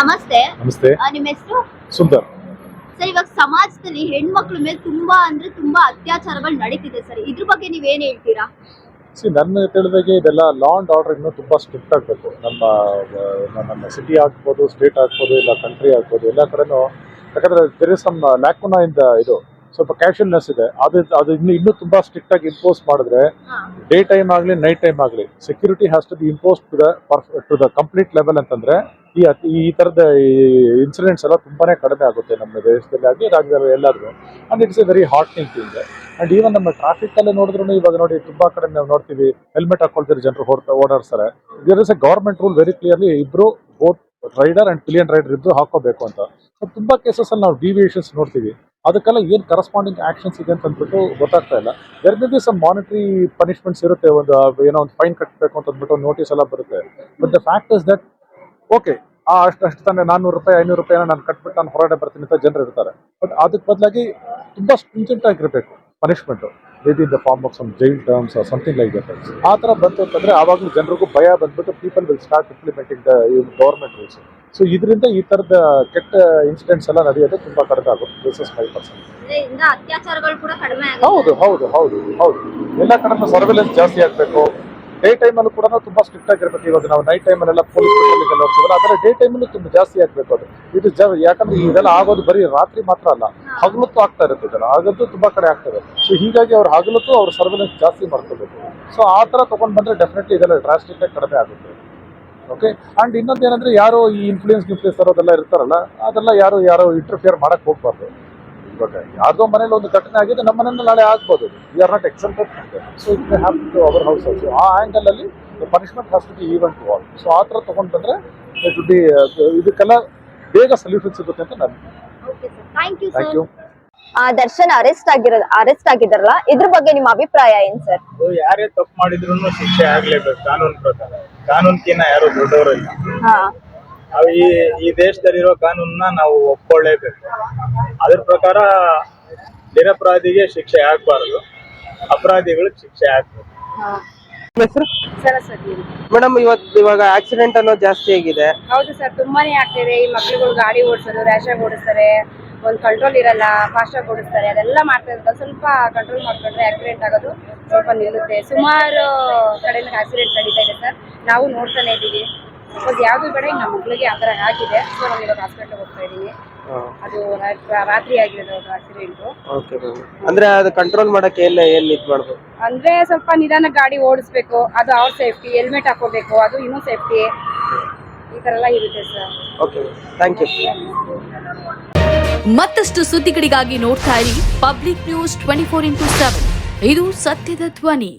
ನಮಸ್ತೆ. ನಮಸ್ತೆ. ಆ, ನಿಮ್ಮ ಹೆಸರು? ಸುಂದರ್. ಸರ್ ಇವಾಗ ಸಮಾಜದಲ್ಲಿ ಹೆಣ್ಮಕ್ಳ ಮೇಲೆ ತುಂಬಾ ಅಂದ್ರೆ ತುಂಬಾ ಅತ್ಯಾಚಾರಗಳು ನಡೀತಿದೆ ಸರ್. ಇದ್ರ ಬಗ್ಗೆ ನೀವೇನ್ ಹೇಳ್ತೀರಾ? ಸಿ ನನ್ನ ತಿಳಿದಾಗೆ ಇದೆಲ್ಲ ಲಾ ಅಂಡ್ ಆರ್ಡರ್ ಇನ್ನೂ ತುಂಬ ಸ್ಟ್ರಿಕ್ಟ್ ಆಗಬೇಕು. ನಮ್ಮ ಆ, ನಮ್ಮ ಸಿಟಿ ಆಗ್ಬೋದು ಸ್ಟೇಟ್ ಆಗ್ಬೋದು ಇಲ್ಲ ಕಂಟ್ರಿ ಆಗ್ಬೋದು ಎಲ್ಲ ಕಡೆನೂ ಯಾಕಂದರೆ ದೇರ್ ಇಸ್ ಸಮ್ ಲ್ಯಾಕುನ ಇಂದ ಇದು. ಸ್ವಲ್ಪ ಕ್ಯಾಶುಲ್ನೆಸ್ ಇದೆ. ಅದು ಅದು ಇನ್ನು ಇನ್ನೂ ತುಂಬ ಸ್ಟ್ರಿಕ್ಟ್ ಆಗಿ ಇಂಪೋಸ್ ಮಾಡಿದ್ರೆ ಡೇ ಟೈಮ್ ಆಗಲಿ ನೈಟ್ ಟೈಮ್ ಆಗಲಿ security has to be impose to the to the complete level ಅಂತಂದ್ರೆ ಈ ಈ ಥರದ ಇನ್ಸಿಡೆಂಟ್ಸ್ ಎಲ್ಲ ತುಂಬಾನೇ ಕಡಿಮೆ ಆಗುತ್ತೆ ನಮ್ಮ ದೇಶದಲ್ಲಿ. ಆಗಲಿ ರಾಜ್ಯದಲ್ಲಿ ಎಲ್ಲಾದರೂ. And it's a very heartening thing and even ನಮ್ಮ ಟ್ರಾಫಿಕ್ ನೋಡಿದ್ರೂ ನೋಡಿದ್ರು ಇವಾಗ ನೋಡಿ ತುಂಬಾ ಕಡೆ ನಾವು ನೋಡ್ತೀವಿ. ಹೆಲ್ಮೆಟ್ ಹಾಕೊಳ್ತಿರೋ ಜನರು ಹೊಡ್ತಾ ಓಡಾಡ್ತಾರೆ. There is a government rule very clearly ಇಬ್ಬರು both rider and pillion rider ಇಬ್ರು ಹಾಕೋಬೇಕು ಅಂತ. ತುಂಬ ತುಂಬಾ ಕೇಸಸ್ ಅಲ್ಲಿ ನಾವು ಡಿವಿಯೇಷನ್ಸ್ ನೋಡ್ತೀವಿ. ಅದಕ್ಕೆಲ್ಲ ಏನು ಕರೆಸ್ಪಾಂಡಿಂಗ್ ಆ್ಯಕ್ಷನ್ಸ್ ಇದೆ ಅಂತ ಅಂದ್ಬಿಟ್ಟು ಗೊತ್ತಾಗ್ತಾ ಇಲ್ಲ. There may be some monetary punishments ಇರುತ್ತೆ, ಒಂದು ಏನೋ ಒಂದು ಫೈನ್ ಕಟ್ಟಬೇಕು ಅಂತ ಅಂದ್ಬಿಟ್ಟು ನೋಟಿಸ್ ಎಲ್ಲ ಬರುತ್ತೆ. But the fact is that okay ಆ, ಅಷ್ಟು ಅಷ್ಟು ತಾನೇ ನಾನ್ನೂರು ರೂಪಾಯಿ, ಐನೂರು ರೂಪಾಯಿನ ನಾನು ಕಟ್ಬಿಟ್ಟು ನಾನು ಹೊರಗಡೆ ಬರ್ತೀನಿ ಅಂತ ಜನರು ಇರ್ತಾರೆ. ಬಟ್ ಅದಕ್ಕೆ ಬದಲಾಗಿ ತುಂಬಾ ಸ್ಟ್ರಿಂಜೆಂಟ್ ಆಗಿರಬೇಕು punishment maybe in the form of some jail terms something like that ಆ ಥರ ಬಂತು ಅಂತಂದರೆ ಆವಾಗಲೂ ಜನರಿಗೂ ಭಯ ಬಂದ್ಬಿಟ್ಟು people will start implementing the government rules so ಇದರಿಂದ ಈ ಥರದ ಕೆಟ್ಟ ಇನ್ಸಿಡೆಂಟ್ಸ್ ಎಲ್ಲ ನಡೆಯೋದು ತುಂಬ ಕಡಿಮೆ ಆಗುತ್ತೆ ದಿಸ್ ಇಸ್ ಫೈವ್ ಪರ್ಸೆಂಟ್ ಹೌದು ಹೌದು ಹೌದು ಹೌದು. ಎಲ್ಲ ಕಡೆ ಸರ್ವೆಲೆನ್ಸ್ ಜಾಸ್ತಿ ಆಗಬೇಕು. ಡೇ ಟೈಮಲ್ಲೂ ಕೂಡ ತುಂಬಾ ಸ್ಟ್ರಿಕ್ಟ್ ಆಗಿರ್ಬೇಕು. ಇವಾಗ ನಾವು ನೈಟ್ ಟೈಮಲ್ಲೆಲ್ಲ ಪೊಲೀಸ್ ಪೆಟ್ರೋಲಿಂಗ್ ಹೋಗ್ತೀವಲ್ಲ ಅದರ ಡೇ ಟೈಮಲ್ಲೂ ತುಂಬ ಜಾಸ್ತಿ ಆಗಬೇಕು ಅದು. ಇದು ಜ, ಯಾಕಂದ್ರೆ ಇದೆಲ್ಲ ಆಗೋದು ಬರೀ ರಾತ್ರಿ ಮಾತ್ರ ಅಲ್ಲ, ಹಗಲತ್ತು ಆಗ್ತಾ ಇರುತ್ತೆ ಇದೆಲ್ಲ. ಆಗದ್ದು ತುಂಬಾ ಕಡೆ ಆಗ್ತದೆ ಸೊ ಹೀಗಾಗಿ ಅವ್ರು ಹಗಲತ್ತು ಅವ್ರ ಸರ್ವೆಲೆನ್ಸ್ ಜಾಸ್ತಿ ಮಾಡ್ಕೋಬೇಕು. ಸೊ ಆ ಥರ ತಗೊಂಡ್ ಬಂದ್ರೆ ಡೆಫಿನೆಟ್ಲಿ ಇದೆಲ್ಲ ಡ್ರಾಸ್ಟಿಕ್ ಆಗಿ ಕಡಿಮೆ ಆಗುತ್ತೆ. ಓಕೆ ಅಂಡ್ ಇನ್ನೊಂದು ಏನಂದರೆ ಯಾರು ಈ ಇನ್ಫ್ಲೂಯೆನ್ಸ್ ಇನ್ಫ್ಲೂಯೆನ್ಸ್ ಅದೆಲ್ಲ ಇರ್ತಾರಲ್ಲ, ಅದೆಲ್ಲ ಯಾರು ಯಾರು ಇಂಟರ್ಫಿಯರ್ ಮಾಡಕ್ ಹೋಗ್ಬಾರ್ದು. ಇವಾಗ ಯಾರ್ದೋ ಮನೇಲಿ ಒಂದು ಘಟನೆ ಆಗಿದೆ ನಮ್ಮ ಮನೆಯಲ್ಲಿ ನಾಳೆ ಆಗ್ಬೋದು. We are not accepted so it may have to our house also ಆ ಆಂಗಲ್ ಅಲ್ಲಿ punishment has to be event to all so ಆ ಥರ ತೊಗೊಂಡು ಬಂದರೆ ಇಟ್ ವುಡ್ ಬಿ ಇದಕ್ಕೆಲ್ಲ ಬೇಗ ಸೊಲ್ಯೂಷನ್ ಸಿಗುತ್ತೆ ಅಂತ ನಾನು okay sir thank you thank sir you ಆ ದರ್ಶನ್ ಅರೆಸ್ಟ್ ಆಗಿರೋದು ಅರೆಸ್ಟ್ ಆಗಿದಾರಲ್ಲ ಇದ್ರ ಬಗ್ಗೆ ನಿಮ್ಮ ಅಭಿಪ್ರಾಯ ಏನ್ ಸರ್ ಯಾರೇ ತಪ್ಪು ಮಾಡಿದ್ರು ಶಿಕ್ಷೆ ಆಗ್ಲೇಬೇಕು ಕಾನೂನು ಪ್ರಕಾರ. ಕಾನೂನ್ಕಿನ್ನ ಯಾರು ದೊಡ್ಡವರಿಲ್ಲ. ಈ ಈ ದೇಶದಲ್ಲಿರೋ ಕಾನೂನನ್ನ ನಾವು ಒಪ್ಕೊಳ್ಳೇಬೇಕು. ಅದ್ರ ಪ್ರಕಾರ ನಿರಪರಾಧಿಗೆ ಶಿಕ್ಷೆ ಆಗ್ಬಾರ್ದು ಅಪರಾಧಿಗಳಿಗೆ ಶಿಕ್ಷೆ ಆಗ್ಬಾರ್ದು. ಹೆಸರು? ಸರಸ್ವತಿ ಮೇಡಮ್ ಇವತ್ತು ಇವಾಗ ಆಕ್ಸಿಡೆಂಟ್ ಅನ್ನೋದು ಜಾಸ್ತಿ ಆಗಿದೆ. ಹೌದು ಸರ್ ತುಂಬಾನೇ ಆಗ್ತಿದೆ. ಈ ಮಕ್ಳುಗಳು ಗಾಡಿ ಓಡಿಸೋದು ರ್ಯಾಶ್ ಆಗಿ ಓಡಿಸ್ತಾರೆ ಒಂದು ಕಂಟ್ರೋಲ್ ಇರಲ್ಲ ಫಾಸ್ಟ್ ಆಗಿ ಓಡಿಸ್ತಾರೆ ಅದೆಲ್ಲ ಮಾಡ್ತಾ ಇರ್ತಾರೆ ಸ್ವಲ್ಪ ಕಂಟ್ರೋಲ್ ಮಾಡ್ಕೊಂಡ್ರೆ ಆಕ್ಸಿಡೆಂಟ್ ಆಗೋದು ಸ್ವಲ್ಪ ನಿಲ್ಲುತ್ತೆ. ಸುಮಾರು ಕಡೆಯಿಂದ ಆಕ್ಸಿಡೆಂಟ್ ನಡೀತಾ ಇದೆ ಸರ್. ನಾವು ನೋಡ್ತಾನೆ ಇದ್ದೀವಿ. ಸಪೋಸ್ ಯಾವುದು ಬೇಡ ಈಗ ನಮ್ಮ ಮಕ್ಳಿಗೆ ಆ ಥರ ಆಗಿದೆ. ಸೊ ನಾನು ಇವಾಗ ಹಾಸ್ಪಿಟ್ಲಿಗೆ ಹೋಗ್ತಾ ಇದ್ದೀನಿ. ಅದು ರಾ- ರಾತ್ರಿ ಆಗಿರೋದು ಅದು ಆಕ್ಸಿಡೆಂಟು ಓಕೆ ಮ್ಯಾಮ್ ಅಂದ್ರೆ ಅದು ಕಂಟ್ರೋಲ್ ಮಾಡಕ್ಕೆ ಎಲ್ಲ ಏನ್ ಇದ್ ಮಾಡ್ಬೇಕು? ಅಂದ್ರೆ ಸ್ವಲ್ಪ ನಿಧಾನ ಗಾಡಿ ಓಡಿಸ್ಬೇಕು. ಅದು ಅವ್ರ ಸೇಫ್ಟಿ ಹೆಲ್ಮೆಟ್ ಹಾಕೋಬೇಕು ಅದು ಇನ್ನೂ ಸೇಫ್ಟಿ ಈ ಥರ ಎಲ್ಲ ಇರುತ್ತೆ ಸರ್ ಓಕೆ ಥ್ಯಾಂಕ್ ಯು ಮತ್ತಷ್ಟು ಸುದ್ದಿಗಳಿಗಾಗಿ ನೋಡ್ತಾ ಇರಿ public news twenty four into seven ಇದು ಸತ್ಯದ ಧ್ವನಿ.